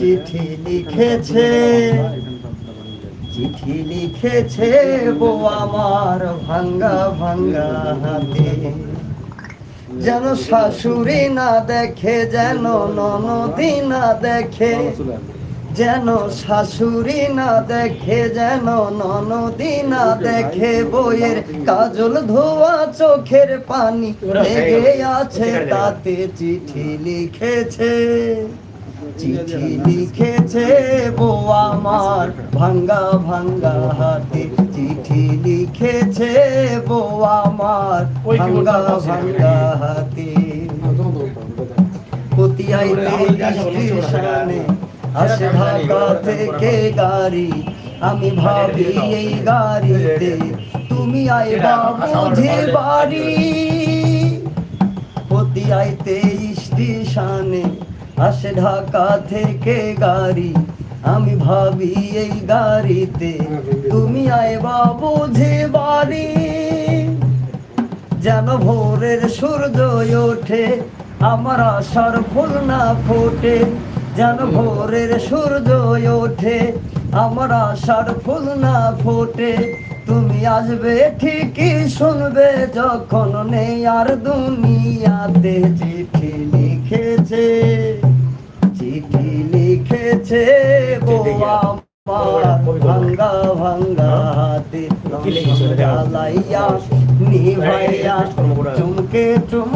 চিঠি লিখেছে চিঠি লিখেছে বউ আমার ভাঙ্গা ভাঙ্গা হাতে। যেন শাশুড়ি না দেখে যেন ননদি না দেখে যেন শাশুড়ি না দেখে যেন ননদি না দেখে বইয়ের কাজল ধোয়া চোখের পানি লেগে আছে তাতে চিঠি লিখেছে। চিঠি লিখেছে বউ আমার ভাঙ্গা ভাঙ্গা হাতে। চিঠি লিখেছে বউ আমার ভাঙ্গা ভাঙ্গা হাতে। পতিয়াইতে স্টেশনে আসে ঢাকা থেকে গাড়ি। আমি ভাবি এই গাড়িতে তুমি আইবা বুঝে বাড়ি। পতিয়াইতে স্টেশনে আসে ঢাকা থেকে গাড়ি। আমি ভাবি এই গাড়িতে তুমি আইবা বুঝে বাড়ি। যেন ভোরের সূর্য ওঠে, আমার আশার ফুল না ফোটে। যেন ভোরের সূর্য ওঠে, আমার আশার ফুল না ফোটে। তুমি আসবে ঠিকই শুনবে, যখন নেই আর দুনিয়াতে চিঠি লিখেছে। চিঠি লিখেছে ভাঙ্গা ভাঙ্গা হাতে জ্বালাইয়া নিভাইয়া চুমকে চুম